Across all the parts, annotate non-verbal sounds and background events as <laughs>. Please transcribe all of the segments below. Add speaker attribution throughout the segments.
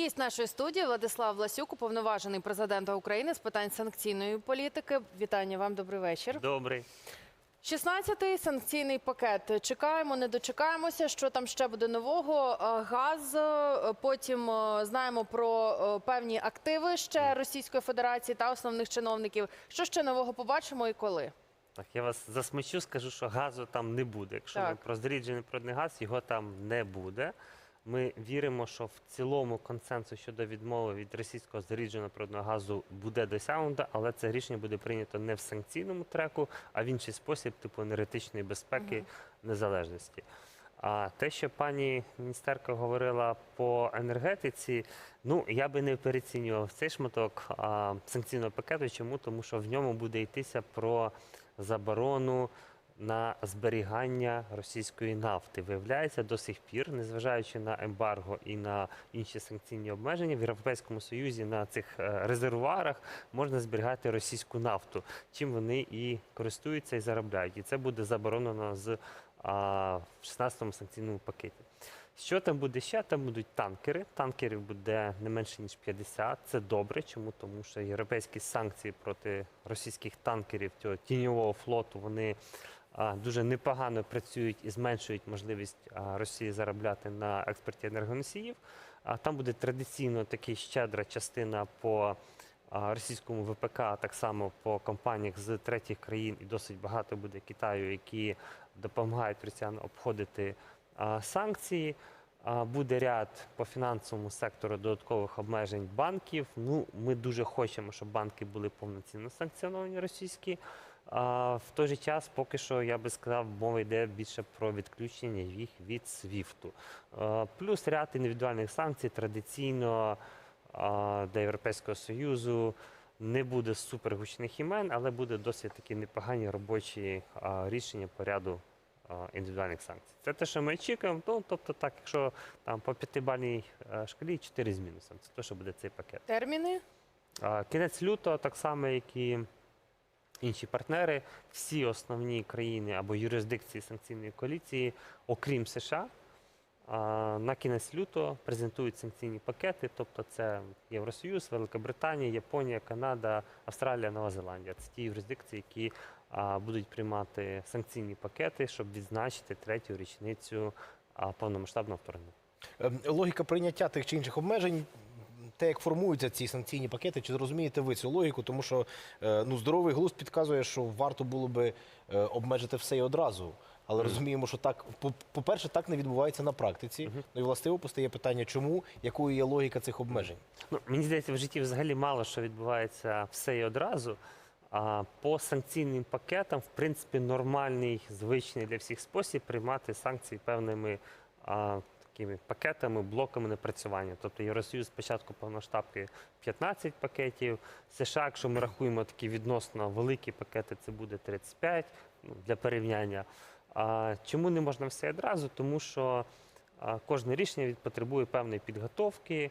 Speaker 1: Гість нашої студії Владислав Власюк, уповноважений президента України з питань санкційної політики. Вітання вам, добрий вечір.
Speaker 2: Добрий.
Speaker 1: 16-й санкційний пакет. Чекаємо, не дочекаємося. Що там ще буде нового? Е, Газ. е, Потім е, знаємо про певні активи ще Російської Федерації та основних чиновників. Що ще нового побачимо і коли?
Speaker 2: Так, я вас засмучу, скажу, що газу там не буде. Якщо
Speaker 1: Так.
Speaker 2: ми про зріджений природний газ, його там не буде. Ми віримо, що в цілому консенсус щодо відмови від російського зрідженого природного газу буде досягнуто, але це рішення буде прийнято не в санкційному треку, а в інший спосіб, типу енергетичної безпеки незалежності. А те, що пані міністерка говорила по енергетиці, ну я би не перецінював цей шматок а, санкційного пакету. Чому? Тому що в ньому буде йтися про заборону на зберігання російської нафти. Виявляється, до сих пір, незважаючи на ембарго і на інші санкційні обмеження, в Європейському Союзі на цих е, резервуарах можна зберігати російську нафту, чим вони і користуються і заробляють. І це буде заборонено з а, в 16-му санкційному пакеті. Що там буде ще? Там будуть танкери. Танкерів буде не менше ніж 50. Це добре. Чому? Тому що європейські санкції проти російських танкерів цього тіньового флоту вони дуже непогано працюють і зменшують можливість Росії заробляти на експорті енергоносіїв. А там буде традиційно така щедра частина по російському ВПК, так само по компаніях з третіх країн, і досить багато буде Китаю, які допомагають росіянам обходити санкції. Буде ряд по фінансовому сектору додаткових обмежень банків. Ну, ми дуже хочемо, щоб банки були повноцінно санкціоновані російські. А в той же час, поки що, я би сказав, мова йде більше про відключення їх від СВІФТу. Плюс ряд індивідуальних санкцій традиційно для Європейського Союзу не буде супергучних імен, але буде досить такі непогані робочі рішення по ряду індивідуальних санкцій. Це те, що ми очікуємо. Ну, тобто, так, якщо там по п'ятибальній шкалі 4 з мінусом, це те, що буде цей пакет.
Speaker 1: Терміни?
Speaker 2: Кінець лютого, так само, як і інші партнери, всі основні країни або юрисдикції санкційної коаліції, окрім США, на кінець лютого презентують санкційні пакети. Тобто це Євросоюз, Велика Британія, Японія, Канада, Австралія, Нова Зеландія. Це ті юрисдикції, які будуть приймати санкційні пакети, щоб відзначити третю річницю повномасштабного вторгнення.
Speaker 3: Ем, Логіка прийняття тих чи інших обмежень, те, як формуються ці санкційні пакети, чи зрозумієте ви цю логіку? Тому що е, ну, здоровий глузд підказує, що варто було би е, обмежити все і одразу. Але розуміємо, що так, по- по-перше, так не відбувається на практиці. Ну і властиво постає питання, чому, якою є логіка цих обмежень?
Speaker 2: Ну, мені здається, в житті взагалі мало що відбувається все і одразу. А по санкційним пакетам, в принципі, нормальний, звичний для всіх спосіб приймати санкції певними а, такими пакетами, блоками напрацювання. Тобто Євросоюз спочатку повноштабки 15 пакетів. США, якщо ми рахуємо такі відносно великі пакети, це буде 35 ну, для порівняння. А, чому не можна все одразу? Тому що кожне рішення потребує певної підготовки,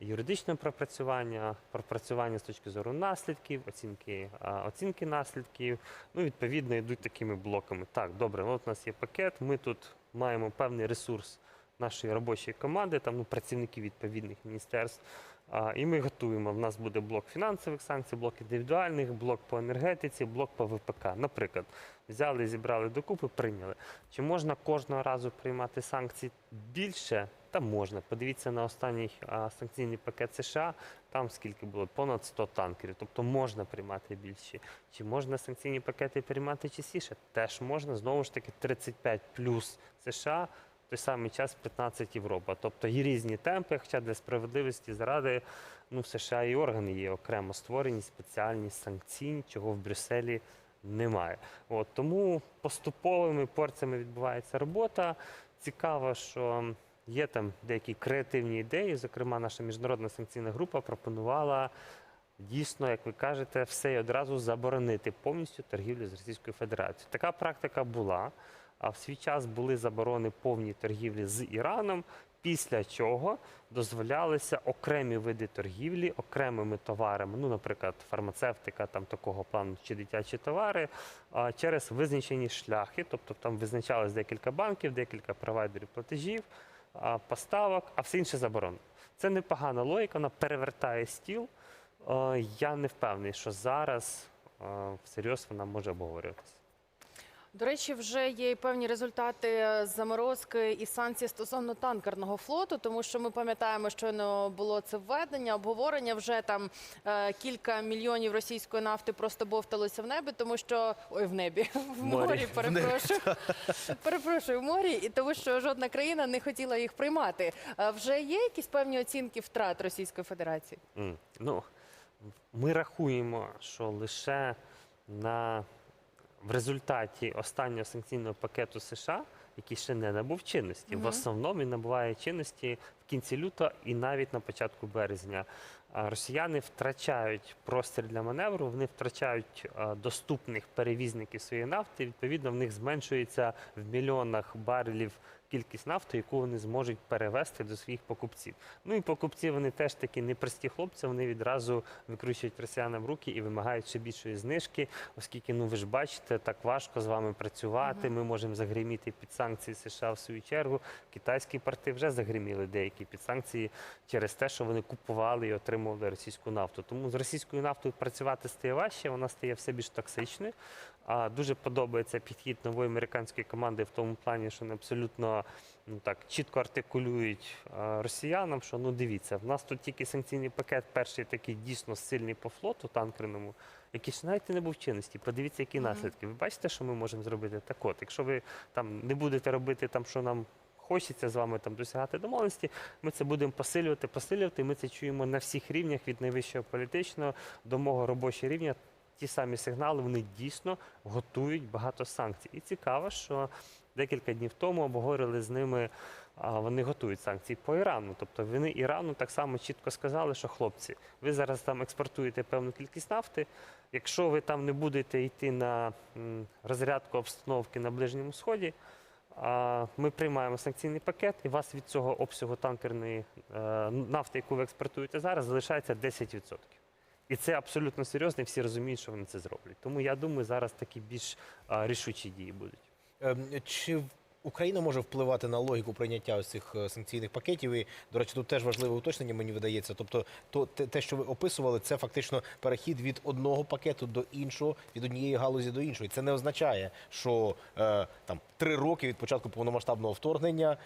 Speaker 2: юридичного пропрацювання, пропрацювання з точки зору наслідків, оцінки, оцінки наслідків. Ну, відповідно, йдуть такими блоками. Так, добре, ну, от у нас є пакет, ми тут маємо певний ресурс нашої робочої команди, там ну, працівників відповідних міністерств. А, і ми готуємо. В нас буде блок фінансових санкцій, блок індивідуальних, блок по енергетиці, блок по ВПК. Наприклад, взяли, зібрали докупи, прийняли. Чи можна кожного разу приймати санкції більше? Та можна. Подивіться на останній а, санкційний пакет США. Там скільки було? Понад 100 танкерів. Тобто можна приймати більші. Чи можна санкційні пакети приймати частіше? Теж можна. Знову ж таки, 35 плюс США. Той самий час 15 Європа. Тобто є різні темпи, хоча для справедливості заради ну, США і органи є окремо створені, спеціальні санкційні, чого в Брюсселі немає. От, тому поступовими порціями відбувається робота. Цікаво, що є там деякі креативні ідеї. Зокрема, наша міжнародна санкційна група пропонувала дійсно, як ви кажете, все і одразу заборонити повністю торгівлю з Російською Федерацією. Така практика була. А в свій час були заборони повні торгівлі з Іраном. Після чого дозволялися окремі види торгівлі окремими товарами, ну, наприклад, фармацевтика, там такого плану чи дитячі товари, а, через визначені шляхи. Тобто там визначалось декілька банків, декілька провайдерів платежів, поставок, а все інше заборонено. Це непогана логіка, вона перевертає стіл. Я не впевнений, що зараз всерйоз вона може обговорюватися.
Speaker 1: До речі, вже є і певні результати заморозки і санкцій стосовно танкерного флоту, тому що ми пам'ятаємо, що не було це введення, обговорення. Вже там е, кілька мільйонів російської нафти просто бовталося в небі, тому що ой, в небі <laughs> в
Speaker 3: Морі.
Speaker 1: морі.
Speaker 3: В небі.
Speaker 1: Перепрошую, <laughs> перепрошую в морі, і тому що жодна країна не хотіла їх приймати. Вже є якісь певні оцінки втрат Російської Федерації?
Speaker 2: М, Ну, ми рахуємо, що лише на, в результаті останнього санкційного пакету США, який ще не набув чинності, в основному він набуває чинності кінці лютого і навіть на початку березня. Росіяни втрачають простір для маневру, вони втрачають доступних перевізників своєї нафти. Відповідно, в них зменшується в мільйонах барелів кількість нафти, яку вони зможуть перевести до своїх покупців. Ну і покупці вони теж такі непрості хлопці. Вони відразу викручують росіянам руки і вимагають ще більшої знижки, оскільки ну ви ж бачите, так важко з вами працювати. Ми можемо загриміти під санкції США в свою чергу. Китайські порти вже загриміли деякі під санкції через те, що вони купували і отримували російську нафту. Тому з російською нафтою працювати стає важче, вона стає все більш токсичною. А дуже подобається підхід нової американської команди в тому плані, що вони абсолютно ну так чітко артикулюють росіянам, що ну дивіться, в нас тут тільки санкційний пакет, перший такий дійсно сильний по флоту танкерному, який ж навіть не був в чинності. Подивіться, які
Speaker 1: Мгм.
Speaker 2: наслідки. Ви бачите, що ми можемо зробити? Так от, якщо ви там не будете робити там, що нам. Хочеться з вами там досягати домовленості. Ми це будемо посилювати, посилювати. Ми це чуємо на всіх рівнях від найвищого політичного до мого робочого рівня. Ті самі сигнали вони дійсно готують багато санкцій. І цікаво, що декілька днів тому обговорили з ними. Вони готують санкції по Ірану. Тобто вони Ірану так само чітко сказали, що хлопці, ви зараз там експортуєте певну кількість нафти. Якщо ви там не будете йти на розрядку обстановки на Ближньому Сході, ми приймаємо санкційний пакет, і у вас від цього обсягу танкерної е, нафти, яку ви експортуєте зараз, залишається 10%. І це абсолютно серйозно, і всі розуміють, що вони це зроблять. Тому я думаю, зараз такі більш рішучі дії будуть.
Speaker 3: Ем, Чи Україна може впливати на логіку прийняття ось цих е, санкційних пакетів? І, до речі, тут теж важливе уточнення, мені видається. Тобто, то, те, те, що ви описували, це фактично перехід від одного пакету до іншого, від однієї галузі до іншої. Це не означає, що е, там три роки від початку повномасштабного вторгнення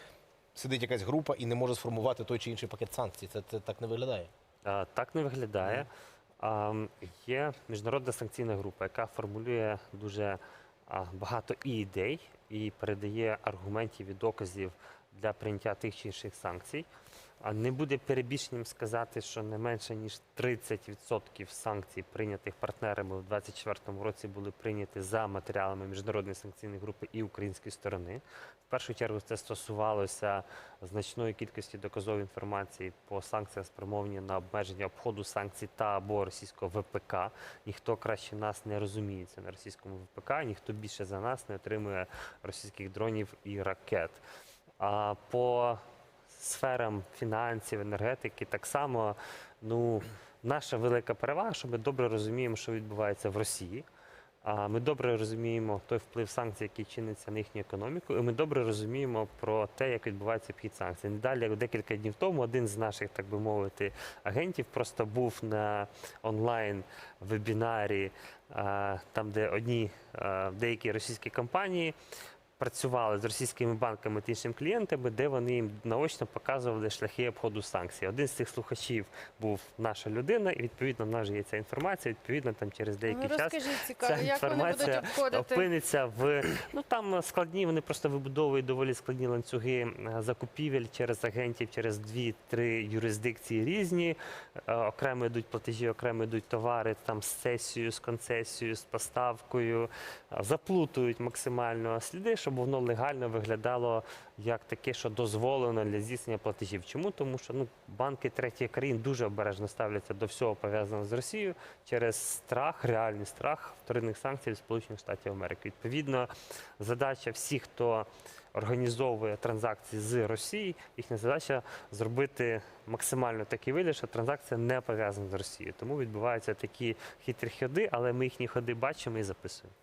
Speaker 3: сидить якась група і не може сформувати той чи інший пакет санкцій. Це, це так не виглядає.
Speaker 2: А, Так не виглядає. А, Є міжнародна санкційна група, яка формулює дуже багато і ідей і передає аргументів і доказів для прийняття тих чи інших санкцій. А не буде перебільшенням сказати, що не менше ніж 30% санкцій, прийнятих партнерами у 2024 році, були прийняті за матеріалами міжнародної санкційної групи і української сторони. В першу чергу це стосувалося значної кількості доказової інформації по санкціях, спрямовані на обмеження обходу санкцій та або російського ВПК. Ніхто краще нас не розуміється на російському ВПК, ніхто більше за нас не отримує російських дронів і ракет. А по сферам фінансів, енергетики так само ну, наша велика перевага, що ми добре розуміємо, що відбувається в Росії. Ми добре розуміємо той вплив санкцій, який чиниться на їхню економіку, і ми добре розуміємо про те, як відбувається обхід санкцій. Далі декілька днів тому один з наших, так би мовити, агентів просто був на онлайн вебінарі, там, де одні деякі російські компанії. Працювали з російськими банками та іншими клієнтами, де вони їм наочно показували шляхи обходу санкцій. Один з цих слухачів був наша людина, і відповідно в нас є ця інформація. Відповідно, там через деякий
Speaker 1: ну,
Speaker 2: час
Speaker 1: цікаво,
Speaker 2: ця
Speaker 1: як
Speaker 2: інформація опиниться в ну там складні. Вони просто вибудовують доволі складні ланцюги е, закупівель через агентів, через дві-три юрисдикції різні. Е, Окремо йдуть платежі, окремо йдуть товари там з сесією, з концесією, з поставкою. Е, Заплутують максимально сліди, щоб воно легально виглядало як таке, що дозволено для здійснення платежів. Чому? Тому що ну банки третіх країн дуже обережно ставляться до всього пов'язаного з Росією через страх, реальний страх вторинних санкцій від Сполучених Штатів Америки. Відповідно, задача всіх, хто організовує транзакції з Росії, їхня задача зробити максимально такий вигляд, що транзакція не пов'язана з Росією. Тому відбуваються такі хитрі ходи, але ми їхні ходи бачимо і записуємо.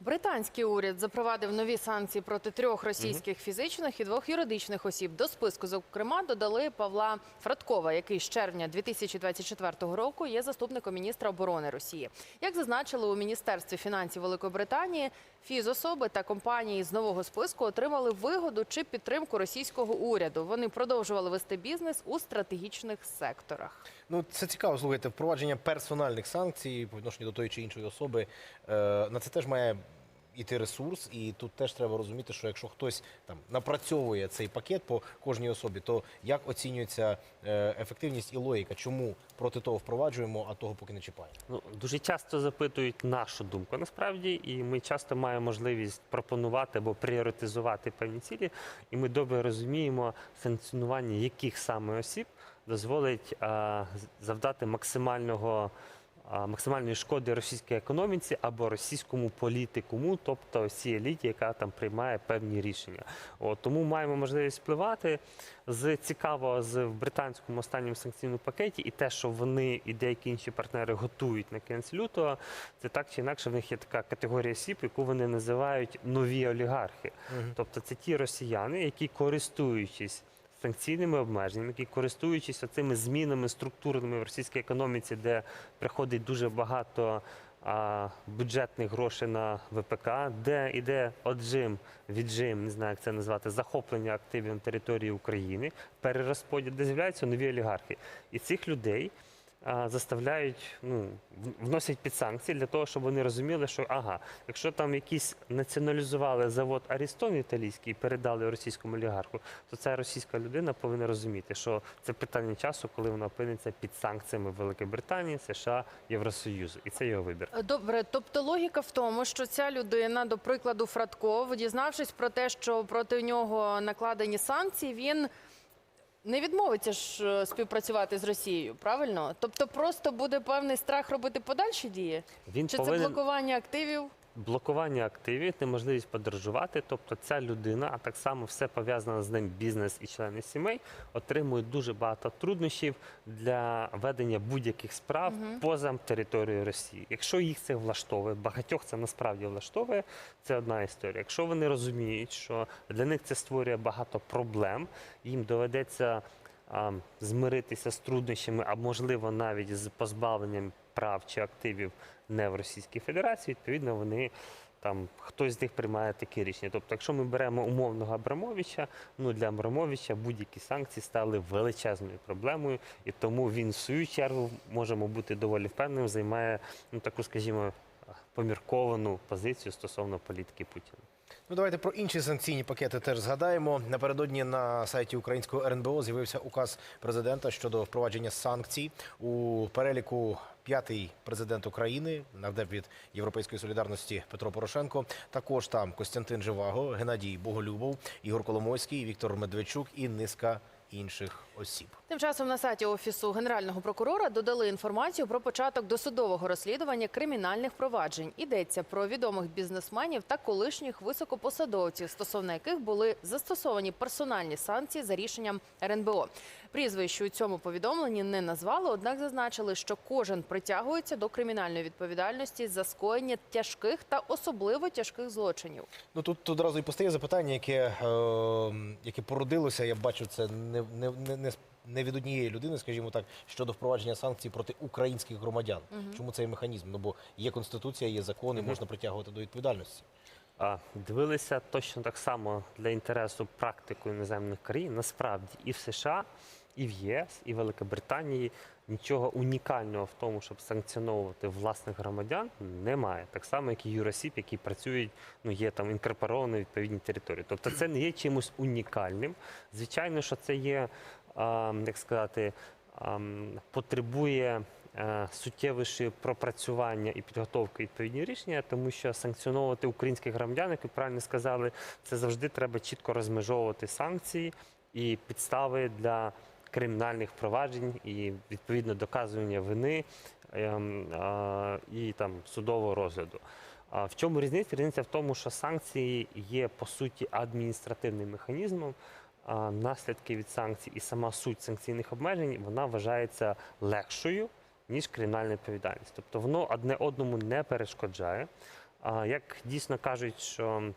Speaker 1: Британський уряд запровадив нові санкції проти трьох російських фізичних і двох юридичних осіб. До списку, зокрема, додали Павла Фраткова, який з червня 2024 року є заступником міністра оборони Росії. Як зазначили у міністерстві фінансів Великої Британії, фізособи та компанії з нового списку отримали вигоду чи підтримку російського уряду. Вони продовжували вести бізнес у стратегічних секторах.
Speaker 3: Ну, це цікаво, слухайте, впровадження персональних санкцій по відношенню до тої чи іншої особи. Е, на це теж має іти ресурс, і тут теж треба розуміти, що якщо хтось там напрацьовує цей пакет по кожній особі, то як оцінюється е, ефективність і логіка, чому проти того впроваджуємо, а того поки не чіпаємо?
Speaker 2: Ну, дуже часто запитують нашу думку насправді, і ми часто маємо можливість пропонувати або пріоритизувати певні цілі, і ми добре розуміємо санкціонування яких саме осіб дозволить а, завдати максимального. Максимальної шкоди російській економіці або російському політикуму, тобто всій еліті, яка там приймає певні рішення. От, тому маємо можливість впливати. З цікавого з в британському останньому санкційному пакеті, і те, що вони і деякі інші партнери готують на кінець лютого, це так чи інакше в них є така категорія осіб, яку вони називають нові олігархи. Тобто це ті росіяни, які користуючись санкційними обмеженнями, які користуючись цими змінами структурними в російській економіці, де приходить дуже багато а, бюджетних грошей на ВПК, де йде отжим, віджим, не знаю, як це назвати, захоплення активів на території України, перерозподіл, де з'являються нові олігархи. І цих людей заставляють, ну, вносять під санкції для того, щоб вони розуміли, що ага, якщо там якийсь націоналізували завод Арістон італійський і передали російському олігарху, то ця російська людина повинна розуміти, що це питання часу, коли вона опиниться під санкціями Великої Британії, США, Євросоюзу, і це його вибір.
Speaker 1: Добре, тобто логіка в тому, що ця людина, до прикладу, Фрадков, дізнавшись про те, що проти нього накладені санкції, він не відмовиться ж е, співпрацювати з Росією, правильно? Тобто просто буде певний страх робити подальші дії?
Speaker 2: Він
Speaker 1: Чи це блокування активів?
Speaker 2: Блокування активів, неможливість подорожувати. Тобто ця людина, а так само все пов'язане з ним бізнес і члени сімей, отримують дуже багато труднощів для ведення будь-яких справ поза територією Росії. Якщо їх це влаштовує, багатьох це насправді влаштовує, це одна історія. Якщо вони розуміють, що для них це створює багато проблем, їм доведеться а, змиритися з труднощами, а можливо навіть з позбавленням прав чи активів не в Російській Федерації, відповідно, вони там хтось з них приймає такі рішення. Тобто, якщо ми беремо умовного Абрамовича, ну для Абрамовича будь-які санкції стали величезною проблемою, і тому він в свою чергу можемо бути доволі впевненим, займає ну таку, скажімо, помірковану позицію стосовно політики Путіна.
Speaker 3: Ну, давайте про інші санкційні пакети теж згадаємо. Напередодні на сайті українського РНБО з'явився указ президента щодо впровадження санкцій у переліку. П'ятий президент України нардеп від Європейської солідарності Петро Порошенко. Також там Костянтин Живаго, Геннадій Боголюбов, Ігор Коломойський, Віктор Медведчук і низка інших осіб.
Speaker 1: Тим часом на сайті офісу генерального прокурора додали інформацію про початок досудового розслідування кримінальних проваджень. Йдеться про відомих бізнесменів та колишніх високопосадовців, стосовно яких були застосовані персональні санкції за рішенням РНБО. Прізвищ у цьому повідомленні не назвали, однак зазначили, що кожен притягується до кримінальної відповідальності за скоєння тяжких та особливо тяжких злочинів.
Speaker 3: Ну тут одразу і постає запитання, яке, е, яке породилося. Я бачу це не, не, не, не, від однієї людини, скажімо так, щодо впровадження санкцій проти українських громадян. Чому цей механізм? Ну бо є конституція, є закони, можна притягувати до відповідальності.
Speaker 2: А, Дивилися точно так само для інтересу практику іноземних країн. Насправді і в США, і в ЄС, і в Великобританії нічого унікального в тому, щоб санкціонувати власних громадян, немає. Так само, як і юросіб, які працюють, ну є там інкорпоровані в відповідній території. Тобто це не є чимось унікальним. Звичайно, що це є, як сказати, потребує е, суттєвіші пропрацювання і підготовки відповідні рішення, тому що санкціонувати українських громадян, як ви правильно сказали, це завжди треба чітко розмежовувати санкції і підстави для кримінальних проваджень і відповідно доказування вини ем, і там судового розгляду. В чому різниця? Різниця в тому, що санкції є по суті адміністративним механізмом. Наслідки від санкцій і сама суть санкційних обмежень вона вважається легшою ніж кримінальна відповідальність. Тобто воно одне одному не перешкоджає. Як дійсно кажуть, що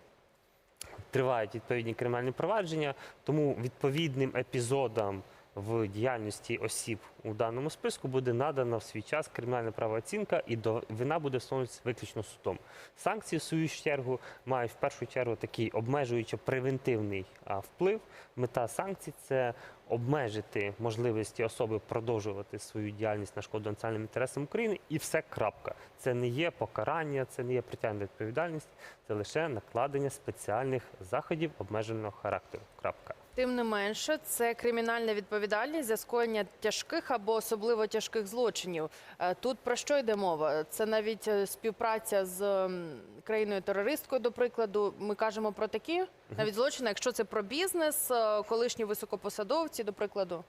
Speaker 2: тривають відповідні кримінальні провадження, тому відповідним епізодам в діяльності осіб у даному списку буде надана в свій час кримінальна правооцінка, і до вина буде встановлюватися виключно судом. Санкції, в свою чергу, мають в першу чергу такий обмежуючо-превентивний а, вплив. Мета санкцій це обмежити можливості особи продовжувати свою діяльність на шкоду національним інтересам України, і все крапка. Це не є покарання, це не є притягнення до відповідальності, це лише накладення спеціальних заходів обмеженого характеру. Крапка.
Speaker 1: Тим не менше, це кримінальна відповідальність за скоєння тяжких або особливо тяжких злочинів. Е, Тут про що йде мова? Це навіть е, співпраця з країною терористкою, до прикладу. Ми кажемо про такі навіть злочини, якщо це про бізнес, е, колишні високопосадовці, до прикладу.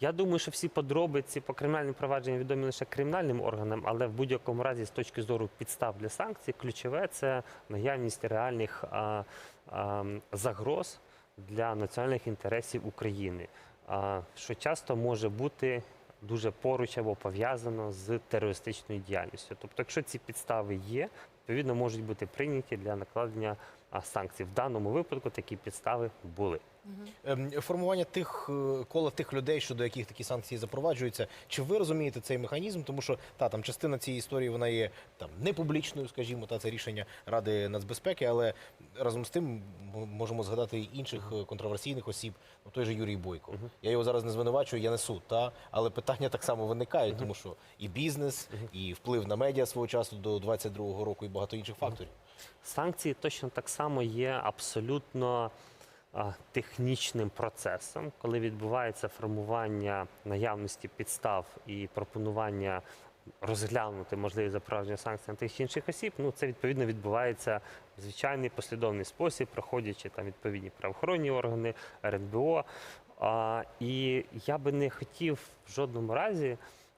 Speaker 2: Я думаю, що всі подробиці по кримінальним провадженням відомі лише кримінальним органам, але в будь-якому разі, з точки зору підстав для санкцій, ключове це наявність реальних загроз для національних інтересів України, що часто може бути дуже поруч або пов'язано з терористичною діяльністю. Тобто, якщо ці підстави є, відповідно можуть бути прийняті для накладення санкцій. В даному випадку такі підстави були.
Speaker 3: Ем, Формування тих е, кола тих людей, щодо яких такі санкції запроваджуються. Чи ви розумієте цей механізм? Тому що та там частина цієї історії вона є там не публічною, скажімо, та це рішення Ради нацбезпеки, але разом з тим ми можемо згадати і інших е, контроверсійних осіб. Ну той же Юрій Бойко. Я його зараз не звинувачую, я не суд, та але питання так само виникають, тому що і бізнес, і вплив на медіа свого часу до 22-го року, і багато інших факторів.
Speaker 2: Санкції точно так само є абсолютно технічним процесом, коли відбувається формування наявності підстав і пропонування розглянути можливість запровадження санкцій на тих інших осіб. Ну це відповідно відбувається в звичайний послідовний спосіб, проходячи там відповідні правоохоронні органи, РНБО. А, і я би не хотів в жодному разі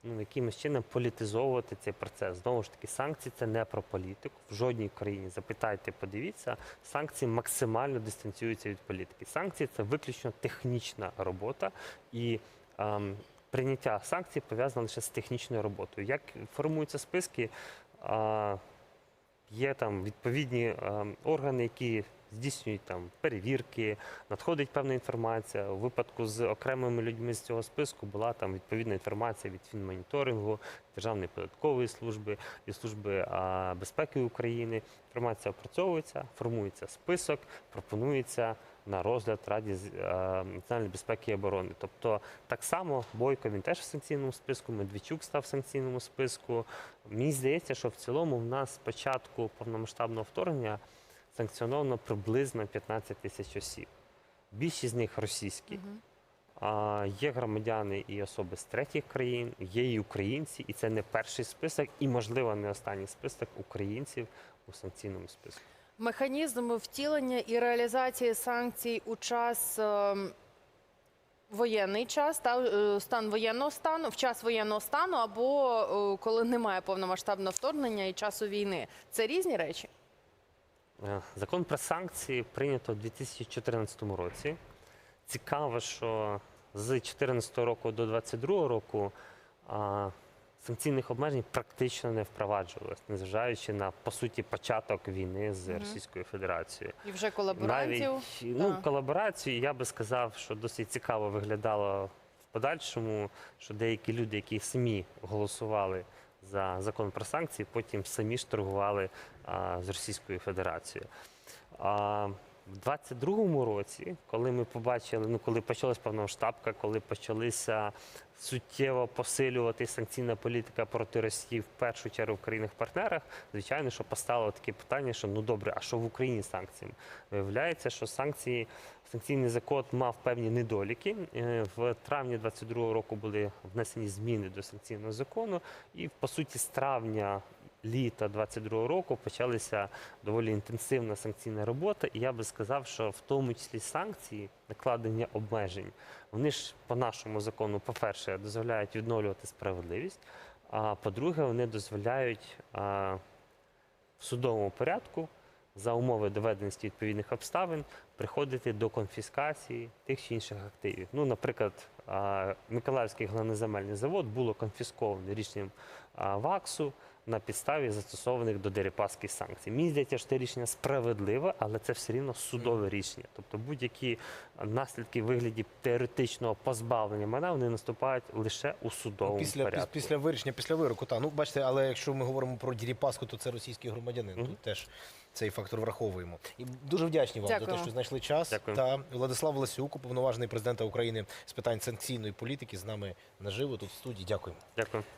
Speaker 2: ну, якимось чином політизовувати цей процес. Знову ж таки, санкції це не про політику. В жодній країні запитайте, подивіться, санкції максимально дистанціюються від політики. Санкції це виключно технічна робота і. ем, Прийняття санкцій пов'язане лише з технічною роботою. Як формуються списки, є там відповідні ем, органи, які здійснюють там перевірки, надходить певна інформація. У випадку з окремими людьми з цього списку була там відповідна інформація від фінмоніторингу, Державної податкової служби і служби безпеки України. Інформація опрацьовується, формується список, пропонується на розгляд Раді національної безпеки і оборони. Тобто так само Бойко він теж в санкційному списку, Медведчук став в санкційному списку. Мені здається, що в цілому в нас з початку повномасштабного вторгнення санкціоновано приблизно 15 тисяч осіб. Більшість з них російські. А є громадяни і особи з третіх країн, є і українці, і це не перший список, і можливо не останній список українців у санкційному списку.
Speaker 1: Механізм втілення і реалізації санкцій у час ем, воєнний час, та е, стан воєнного стану, в час воєнного стану, або е, коли немає повномасштабного вторгнення і часу війни. Це різні речі.
Speaker 2: Е, Закон про санкції прийнято у 2014 році. Цікаво, що з 2014 року до 2022 року санкційних обмежень практично не впроваджувалось, незважаючи на по суті початок війни з Російською Федерацією.
Speaker 1: І вже колаборантів.
Speaker 2: Навіть ну, колаборацію я би сказав, що досить цікаво виглядало в подальшому, що деякі люди, які самі голосували за закон про санкції, потім самі ж торгували а, з Російською Федерацією. А, в 22-му році, коли ми побачили, ну коли почалась повномасштабка, коли почалися суттєво посилювати санкційна політика проти Росії в першу чергу в країнах-партнерах, звичайно, що поставило таке питання, що ну добре, а що в Україні з санкціями? Виявляється, що санкції, санкційний закон мав певні недоліки. Е, В травні 22-го року були внесені зміни до санкційного закону, і по суті з травня. Літа 22-го року почалася доволі інтенсивна санкційна робота, і я би сказав, що в тому числі санкції, накладення обмежень, вони ж по нашому закону, по-перше, дозволяють відновлювати справедливість. А по-друге, вони дозволяють а, в судовому порядку за умови доведеності відповідних обставин приходити до конфіскації тих чи інших активів. Ну, наприклад, а, Миколаївський глиноземельний завод було конфісковано рішенням а, ВАКСу на підставі застосованих до Дерипаски санкцій. Мені здається, що це рішення справедливе, але це все рівно судове рішення. Тобто будь-які наслідки в вигляді теоретичного позбавлення мене вони наступають лише у судовому
Speaker 3: Після, піс-
Speaker 2: порядку.
Speaker 3: після вирішення, після вироку, та ну бачите, але якщо ми говоримо про Діріпаску, то це російський громадянин.
Speaker 2: Мгм.
Speaker 3: Тут теж цей фактор враховуємо. І дуже вдячні вам за те, що знайшли час.
Speaker 2: Дякую.
Speaker 3: Та Владислав Лесюк, уповноважений президента України з питань санкційної політики, з нами наживо тут в студії. Дякуємо.
Speaker 2: Дякую.